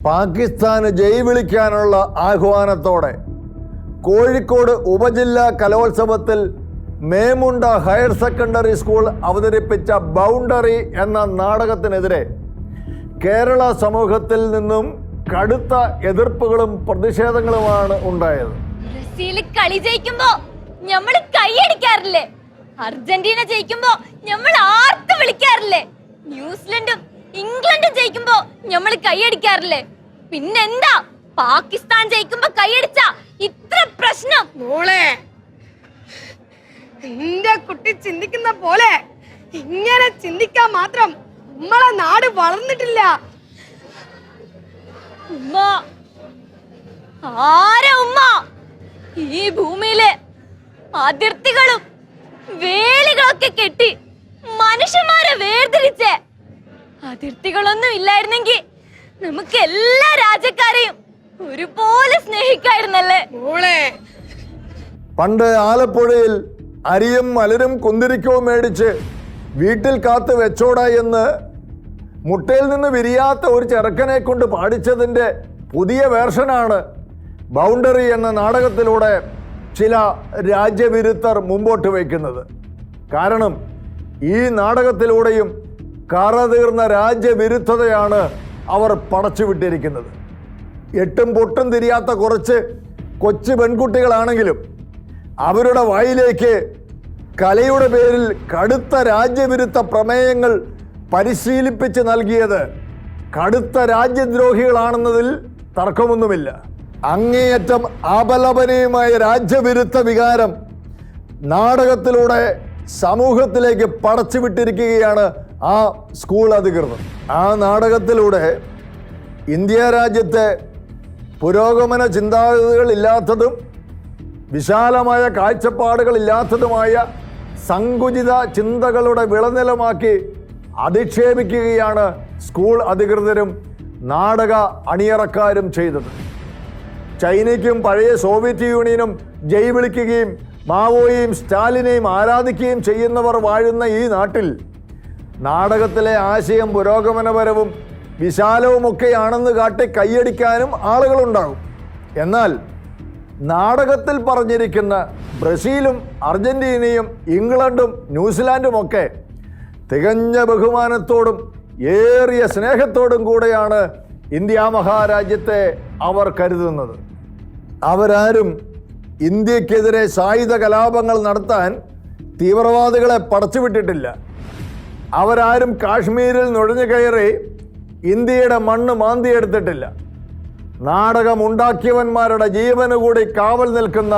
പാകിസ്ഥാന് ജയ് വിളിക്കാനുള്ള ആഹ്വാനത്തോടെ കോഴിക്കോട് ഉപജില്ലാ കലോത്സവത്തിൽ മേമുണ്ട ഹയർ സെക്കൻഡറി സ്കൂൾ അവതരിപ്പിച്ച ബൗണ്ടറി എന്ന നാടകത്തിനെതിരെ കേരള സമൂഹത്തിൽ നിന്നും കടുത്ത എതിർപ്പുകളും പ്രതിഷേധങ്ങളുമാണ് ഉണ്ടായത്. ബ്രസീൽ കളി ജയിക്കുമ്പോ നമ്മൾ കൈയടിക്കാറില്ലേ അർജന്റീന ജയിക്കുമ്പോ നമ്മൾ ആർത്ത് വിളിക്കാറില്ലേ? ന്യൂസിലൻഡും ഇംഗ്ലണ്ടും ജയിക്കുമ്പോ ഞമ്മൾ കൈയടിക്കാറില്ലേ? പിന്നെന്താ? പാകിസ്ഥാൻ ജയിക്കുമ്പോ കൈയടിച്ച ഇത്ര പ്രശ്നം. മോളെ എന്റെ കുട്ടി ചിന്തിക്കുന്ന പോലെ ഇങ്ങനെ ചിന്തിക്കാൻ മാത്രം നമ്മളെ നാട് വളർന്നിട്ടില്ല. ഉമ്മ ആരാ ഉമ്മ? ഈ ഭൂമിയിലെ അതിർത്തികളും വേലികളൊക്കെ കെട്ടി മനുഷ്യന്മാരെ വേർതിരിച്ച്. അതിർത്തികളൊന്നും ഇല്ലായിരുന്നെങ്കിൽ നമുക്ക് എല്ലാ രാജ്യക്കാരെയും ഒരുപോലെ സ്നേഹിക്കായിരുന്നല്ലേ? മോളെ. പണ്ട് ആലപ്പുഴയിൽ അരിയും മലരും കുന്തിരിക്കവും മേടിച്ച് വീട്ടിൽ കാത്ത് വെച്ചോട എന്ന് മുട്ടയിൽ നിന്ന് വിരിയാത്ത ഒരു ചെറുക്കനെ കൊണ്ട് പാടിച്ചതിന്റെ പുതിയ വേർഷനാണ് ബൗണ്ടറി എന്ന നാടകത്തിലൂടെ ചില രാജ്യവിരുദ്ധർ മുമ്പോട്ട് വയ്ക്കുന്നത്. കാരണം ഈ നാടകത്തിലൂടെയും കറതീർന്ന രാജ്യവിരുദ്ധതയാണ് അവർ പടച്ചുവിട്ടിരിക്കുന്നത്. എട്ടും പൊട്ടും തിരിയാത്ത കുറച്ച് കൊച്ചു പെൺകുട്ടികളാണെങ്കിലും അവരുടെ വായിലേക്ക് കലയുടെ പേരിൽ കടുത്ത രാജ്യവിരുദ്ധ പ്രമേയങ്ങൾ പരിശീലിപ്പിച്ച് നൽകിയത് കടുത്ത രാജ്യദ്രോഹികളാണെന്നതിൽ തർക്കമൊന്നുമില്ല. അങ്ങേയറ്റം അപലപനീയമായ രാജ്യവിരുദ്ധ വികാരം നാടകത്തിലൂടെ സമൂഹത്തിലേക്ക് പടച്ചുവിട്ടിരിക്കുകയാണ് ആ സ്കൂൾ അധികൃതർ ആ നാടകത്തിലൂടെ ഇന്ത്യ രാജ്യത്തെ പുരോഗമന ചിന്താഗതികൾ ഇല്ലാത്തതും വിശാലമായ കാഴ്ചപ്പാടുകൾ ഇല്ലാത്തതുമായ സങ്കുചിത ചിന്തകളുടെ വിളനിലമാക്കി അധിക്ഷേപിക്കുകയാണ് സ്കൂൾ അധികൃതരും നാടക അണിയറക്കാരും ചെയ്തത്. ചൈനയ്ക്കും പഴയ സോവിയറ്റ് യൂണിയനും ജയ് വിളിക്കുകയും മാവോയെയും സ്റ്റാലിനെയും ആരാധിക്കുകയും ചെയ്യുന്നവർ വാഴുന്ന ഈ നാട്ടിൽ നാടകത്തിലെ ആശയം പുരോഗമനപരവും വിശാലവുമൊക്കെയാണെന്ന് കാട്ടി കൈയടിക്കാനും ആളുകളുണ്ടാകും. എന്നാൽ നാടകത്തിൽ പറഞ്ഞിരിക്കുന്ന ബ്രസീലും അർജന്റീനയും ഇംഗ്ലണ്ടും ന്യൂസിലാൻഡുമൊക്കെ തികഞ്ഞ ബഹുമാനത്തോടും ഏറിയ സ്നേഹത്തോടും കൂടെയാണ് ഇന്ത്യ മഹാരാജ്യത്തെ അവർ കരുതുന്നത്. അവരാരും ഇന്ത്യക്കെതിരെ സായുധ കലാപങ്ങൾ നടത്താൻ തീവ്രവാദികളെ പടച്ചുവിട്ടിട്ടില്ല. അവരാരും കാശ്മീരിൽ നുഴഞ്ഞു കയറി ഇന്ത്യയുടെ മണ്ണ് മാന്തിയെടുത്തിട്ടില്ല. നാടകമുണ്ടാക്കിയവന്മാരുടെ ജീവന് കൂടി കാവൽ നിൽക്കുന്ന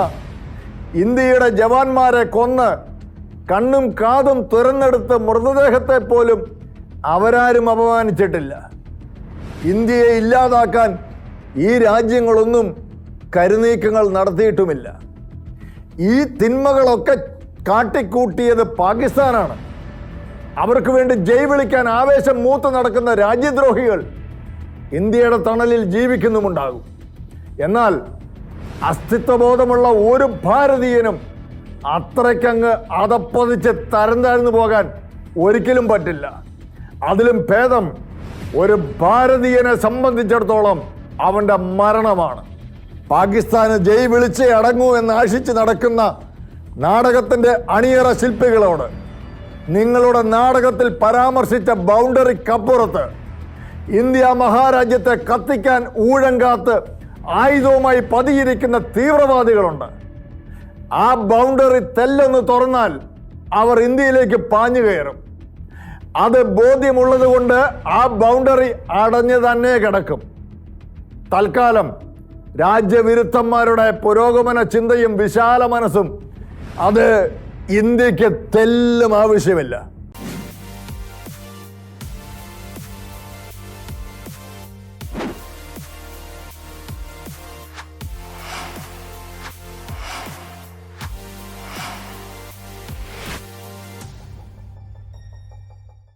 ഇന്ത്യയുടെ ജവാന്മാരെ കൊന്ന് കണ്ണും കാതും തുറന്നെടുത്ത് മൃതദേഹത്തെ പോലും അവരാരും അപമാനിച്ചിട്ടില്ല. ഇന്ത്യയെ ഇല്ലാതാക്കാൻ ഈ രാജ്യങ്ങളൊന്നും കരുനീക്കങ്ങൾ നടത്തിയിട്ടുമില്ല. ഈ തിന്മകളൊക്കെ കാട്ടിക്കൂട്ടിയത് പാകിസ്ഥാനാണ്. അവർക്ക് വേണ്ടി ജയ് വിളിക്കാൻ ആവേശം മൂത്ത് നടക്കുന്ന രാജ്യദ്രോഹികൾ ഇന്ത്യയുടെ തണലിൽ ജീവിക്കുന്നുമുണ്ടാകും. എന്നാൽ അസ്തിത്വബോധമുള്ള ഒരു ഭാരതീയനും അത്രയ്ക്കങ്ങ് അതപ്പതിച്ച് തരം താഴ്ന്നു പോകാൻ ഒരിക്കലും പറ്റില്ല. അതിലും ഭേദം ഒരു ഭാരതീയനെ സംബന്ധിച്ചിടത്തോളം അവന്റെ മരണമാണ്. പാകിസ്ഥാന് ജയ് വിളിച്ചേ അടങ്ങൂ എന്ന് ആശിച്ച് നടക്കുന്ന നാടകത്തിന്റെ അണിയറ ശില്പികളോട് നിങ്ങളുടെ നാടകത്തിൽ പരാമർശിച്ച ബൗണ്ടറിക്കപ്പുറത്ത് ഇന്ത്യ മഹാരാജ്യത്തെ കത്തിക്കാൻ ഊഴം കാത്ത് ആയുധവുമായി പതിയിരിക്കുന്ന തീവ്രവാദികളുണ്ട്. ആ ബൗണ്ടറി തെല്ലൊന്ന് തുറന്നാൽ അവർ ഇന്ത്യയിലേക്ക് പാഞ്ഞു കയറും. അത് ബോധ്യമുള്ളത് കൊണ്ട് ആ ബൗണ്ടറി അടഞ്ഞു തന്നെ കിടക്കും. തൽക്കാലം രാജ്യവിരുദ്ധന്മാരുടെ പുരോഗമന ചിന്തയും വിശാല മനസ്സും അത് ഇന്ത്യയ്ക്ക് തെല്ലും ആവശ്യമില്ല.